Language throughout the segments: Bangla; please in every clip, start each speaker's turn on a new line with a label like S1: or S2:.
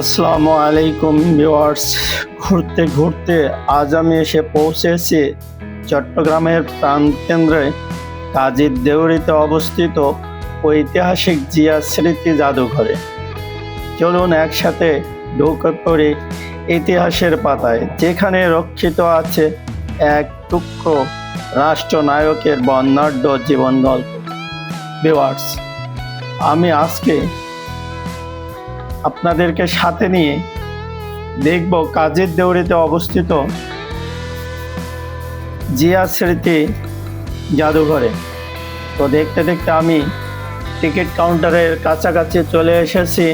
S1: আসসালামু আলাইকুম ভিউয়ার্স। ঘুরতে ঘুরতে আজ আমি এসে পৌঁছেছি চট্টগ্রামের প্রাণকেন্দ্রে কাজীর দেউরিতে অবস্থিত ঐতিহাসিক জিয়া স্মৃতি জাদুঘরে। চলুন একসাথে ঢুকে পড়ি ইতিহাসের পাতায়, যেখানে রক্ষিত আছে এক টুকরো রাষ্ট্রনায়কের বর্ণাঢ্য জীবন গল্প ভিউয়ার্স, আমি আজকে আপনাদেরকে সাথে নিয়ে দেখব কাজের দেউরিতে অবস্থিত জিয়া স্মৃতি জাদুঘরে। তো দেখতে দেখতে আমি টিকিট কাউন্টারের কাছাকাছি চলে এসেছি।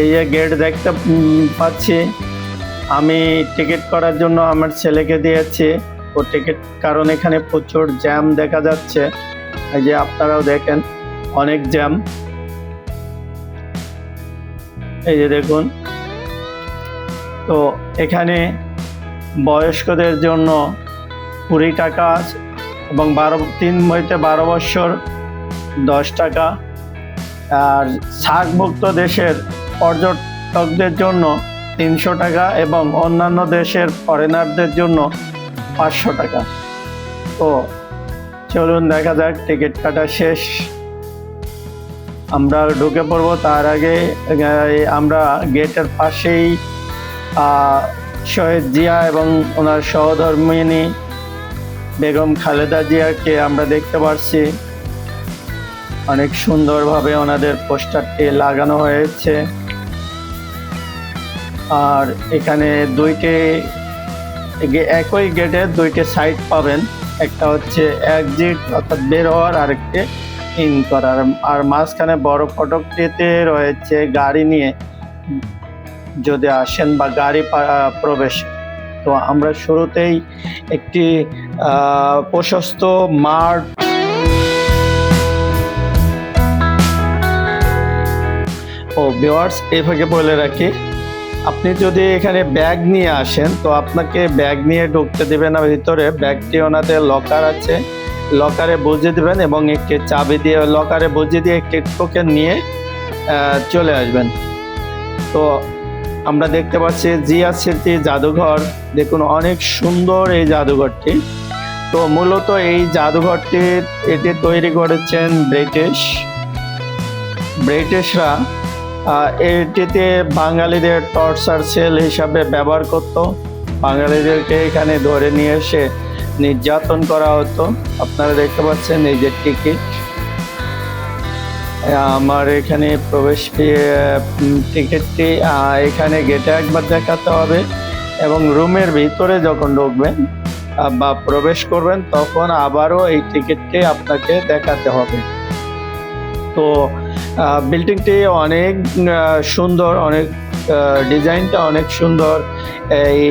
S1: এই যে গেট দেখতে পাচ্ছি। আমি টিকিট করার জন্য আমার ছেলেকে দিয়েছি। ও টিকিট, কারণ এখানে প্রচুর জ্যাম দেখা যাচ্ছে। এই যে আপনারাও দেখেন, অনেক জ্যাম। এই যে দেখুন। তো এখানে বয়স্কদের জন্য কুড়ি টাকা এবং বারো, তিন হইতে বারো বছর দশ টাকা। আর সার্কভুক্ত দেশের পর্যটকদের জন্য তিনশো টাকা এবং অন্যান্য দেশের ফরেনারদের জন্য পাঁচশো টাকা। তো চলুন দেখা যাক, টিকিট কাটা শেষ। আমরা ঢুকে পড়ব, তার আগে আমরা গেটের পাশেই শহীদ জিয়া এবং ওনার সহধর্মিনী বেগম খালেদা জিয়াকে আমরা দেখতে পাচ্ছি অনেক সুন্দরভাবে ওনাদের পোস্টারটি লাগানো হয়েছে। আর এখানে দুইটি একই গেটে দুইটি সাইড পাবেন। একটা হচ্ছে এক্সিট অর্থাৎ বের হওয়ার আরেকটি। ইন করার, আর মাঝখানে বড় ফটকটিতে রয়েছে গাড়ি নিয়ে, যদি আসেন বা গাড়ি প্রবেশ। তো আমরা শুরুতেই একটি প্রশস্ত মাঠ। ও ভিওয়ার্স এভাবে বলে রাখি, আপনি যদি এখানে ব্যাগ নিয়ে আসেন, তো আপনাকে ব্যাগ নিয়ে ঢুকতে দেবে না, ভিতরে ব্যাগটি ওনাদের লকার আছে। লকারে বুঝিয়ে দেবেন এবং একটি চাবি দিয়ে লকারে বুঝিয়ে দিয়ে একটি টোকেন নিয়ে চলে আসবেন। তো আমরা দেখতে পাচ্ছি জিয়া স্মৃতি জাদুঘর। দেখুন, অনেক সুন্দর এই জাদুঘরটি। তো মূলত এই জাদুঘরটি, এটি তৈরি করেছেন ব্রিটিশ, ব্রিটিশরা এটিতে বাঙালিদের টর্চার সেল হিসাবে ব্যবহার করত। বাঙালিদেরকে এখানে ধরে নিয়ে এসে নির্যাতন করা হতো। আপনারা দেখতে পাচ্ছেন এই যে টিকিট। আমার এখানে প্রবেশ টিকিটটি এখানে গেটে একবার দেখাতে হবে এবং রুমের ভিতরে যখন ঢুকবেন বা প্রবেশ করবেন, তখন আবারও এই টিকিটটি আপনাকে দেখাতে হবে। তো বিল্ডিংটি অনেক সুন্দর, অনেক ডিজাইনটা অনেক সুন্দর। এই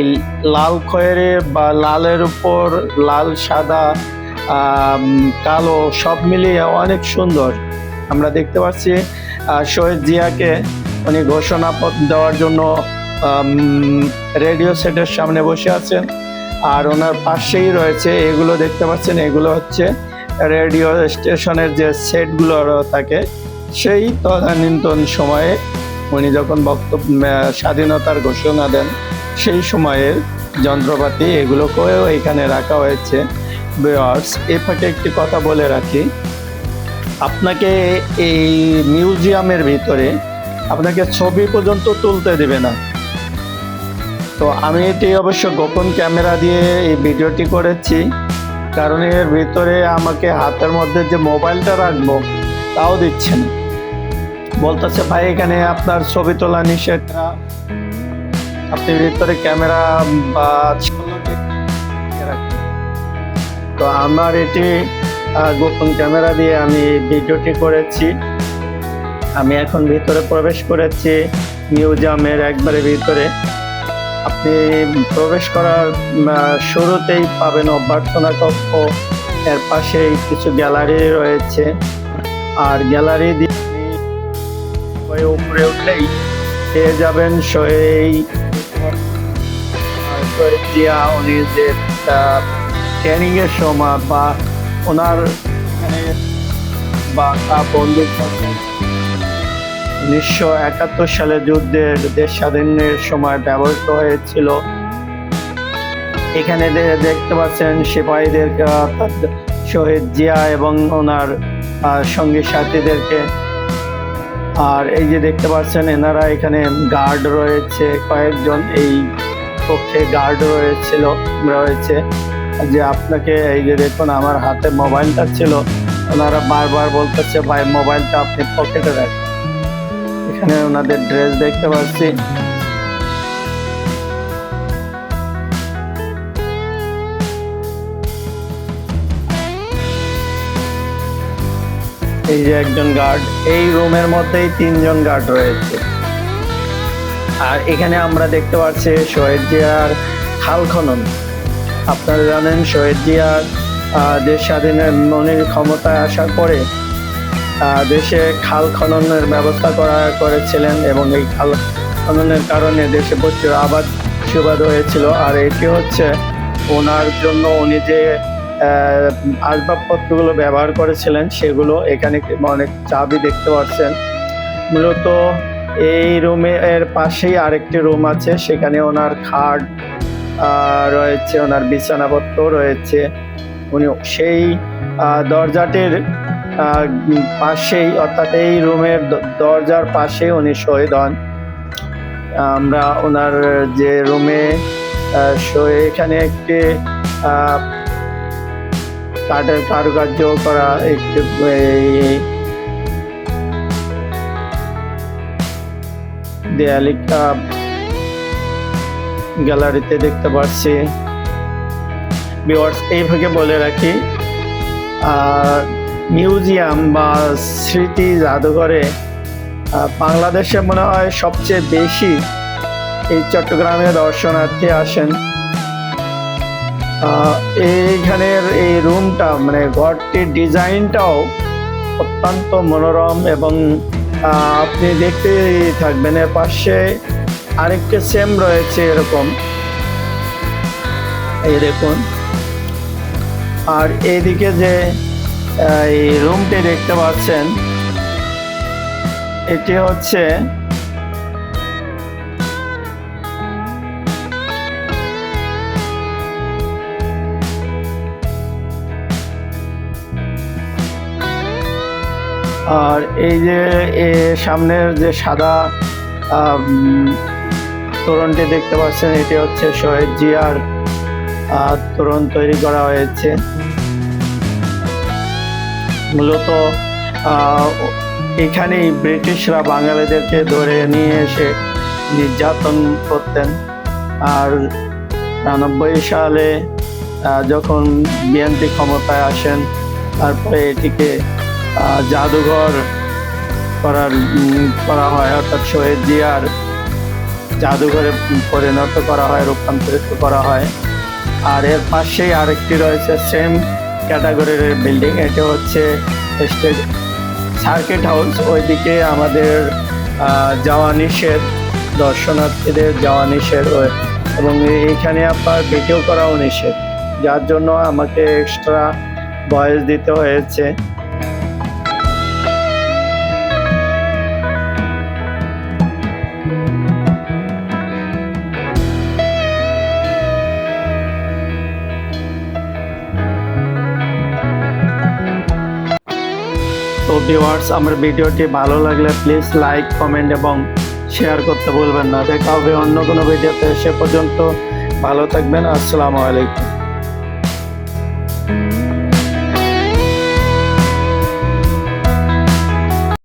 S1: লাল খয়েরে বা লালের উপর লাল, সাদা কালো সব মিলিয়ে অনেক সুন্দর। আমরা দেখতে পাচ্ছি শহীদ জিয়াকে উনি ঘোষণা দেওয়ার জন্য রেডিও সেটের সামনে বসে আছেন। আর ওনার পাশেই রয়েছে, এগুলো দেখতে পাচ্ছেন, এগুলো হচ্ছে রেডিও স্টেশনের যে সেটগুলো থাকে সেই তদানীন্তন সময়ে উনি যখন বক্তব্য স্বাধীনতার ঘোষণা দেন, সেই সময়ের যন্ত্রপাতি এগুলোকেও এখানে রাখা হয়েছে। ভিউয়ার্স এ ফাঁকে একটি কথা বলে রাখি। আপনাকে এই মিউজিয়ামের ভিতরে আপনাকে ছবি পর্যন্ত তুলতে দেবে না। তো আমি এটি অবশ্য গোপন ক্যামেরা দিয়ে এই ভিডিওটি করেছি। কারণ এর ভিতরে আমাকে হাতের মধ্যে যে মোবাইলটা রাখব, তাও দিচ্ছে না। বলতেছে, ভাই, এখানে আপনার ছবি তোলা নিষেধ। আপনি ভিতরে ক্যামেরা বা তো আমার এটি গোপন ক্যামেরা দিয়ে আমি ভিডিওটি করেছি। আমি এখন ভিতরে প্রবেশ করেছি মিউজিয়ামের একবারে ভিতরে। আপনি প্রবেশ করার শুরুতেই পাবেন অভ্যর্থনা কক্ষ। এর পাশেই কিছু গ্যালারি রয়েছে। আর গ্যালারি দিয়ে ওই উপরে উঠলেই যাবেন উনি যে সময় বা ওনার বা তা বন্দুক উনিশশো একাত্তর সালে যুদ্ধের দেশ স্বাধীনের সময় ব্যবহৃত হয়েছিল। এখানে দেখতে পাচ্ছেন সিপাহীদের শহীদ জিয়া এবং ওনার সঙ্গী সাথীদেরকে আর এই যে দেখতে পাচ্ছেন, এনারা এখানে গার্ড রয়েছে, কয়েকজন এই পক্ষে গার্ড রয়েছিল, রয়েছে। যে আপনাকে এই যে দেখুন, আমার হাতে মোবাইলটা ছিল, ওনারা বারবার বলতেছে, ভাই, মোবাইলটা আপনি পকেটে রাখেন। এখানে ওনাদের ড্রেস দেখতে পাচ্ছি। এই যে একজন গার্ড এই রুমের মধ্যেই তিনজন গার্ড রয়েছে। আর এখানে আমরা দেখতে পাচ্ছি শহীদ জিয়ার খাল খনন। আপনারা জানেন শহীদ জিয়ার দেশ স্বাধীনের মনির ক্ষমতায় আসার পরে দেশে খাল খননের ব্যবস্থা করা করেছিলেন এবং এই খাল খননের কারণে দেশে প্রচুর আবাদ সুবাদ হয়েছিল। আর এটি হচ্ছে ওনার জন্য উনি যে আসবাবপত্রগুলো ব্যবহার করেছিলেন, সেগুলো এখানে অনেক চাবি দেখতে পাচ্ছেন। মূলত এই রুমে এর পাশেই আরেকটি রুম আছে, সেখানে ওনার খাট রয়েছে, ওনার বিছানাপত্র রয়েছে। উনি সেই দরজাটির পাশেই, অর্থাৎ এই রুমের দরজার পাশে উনি শহীদ হন। আমরা ওনার যে রুমে এখানে একটি কাঠের কারুকার্য করা একটু এই দেয়ালিকা গ্যালারিতে দেখতে পাচ্ছি। ভিউয়ার্স এই ভাগে বলে রাখি আর মিউজিয়াম বা স্মৃতি জাদুঘরে বাংলাদেশে মনে হয় সবচেয়ে বেশি এই চট্টগ্রামে দর্শনার্থী আসেন। এইখানের এই রুমটা মানে ঘরটির ডিজাইনটাও অত্যন্ত মনোরম এবং আপনি দেখতে থাকবেন। এর পাশে আরেকটি সেম রয়েছে এরকম। এই দেখুন। আর এইদিকে যে এই রুমটি দেখতে পাচ্ছেন, এটি হচ্ছে আর এই যে সামনের যে সাদা তোরণটি দেখতে পাচ্ছেন, এটি হচ্ছে শহীদ জিয়ার তোরণ তৈরি করা হয়েছে। মূলত এখানেই ব্রিটিশরা বাঙালিদেরকে ধরে নিয়ে এসে নির্যাতন করতেন। আর উনানব্বই সালে যখন বিএনপি ক্ষমতায় আসেন, তারপরে এটিকে জাদুঘর করার করা হয়, অর্থাৎ শহীদ জিয়ার জাদুঘরে পরিণত করা হয়, রূপান্তরিত করা হয়। আর এর পাশেই আরেকটি রয়েছে সেম ক্যাটাগরির বিল্ডিং এটা হচ্ছে স্টেজ সার্কিট হাউস ওইদিকে আমাদের যাওয়া নিষেধ, দর্শনার্থীদের যাওয়া নিষেধ এবং এইখানে আপনার ভিডিও করাও নিষেধ। যার জন্য আমাকে এক্সট্রা বয়স দিতে হয়েছে। তো ভিউয়ার্স আমার ভিডিওটি ভালো লাগলে প্লিজ লাইক কমেন্ট এবং শেয়ার করতে ভুলবেন না। দেখা হবে অন্য কোনো ভিডিওতে। সে পর্যন্ত ভালো থাকবেন। আসসালামু আলাইকুম।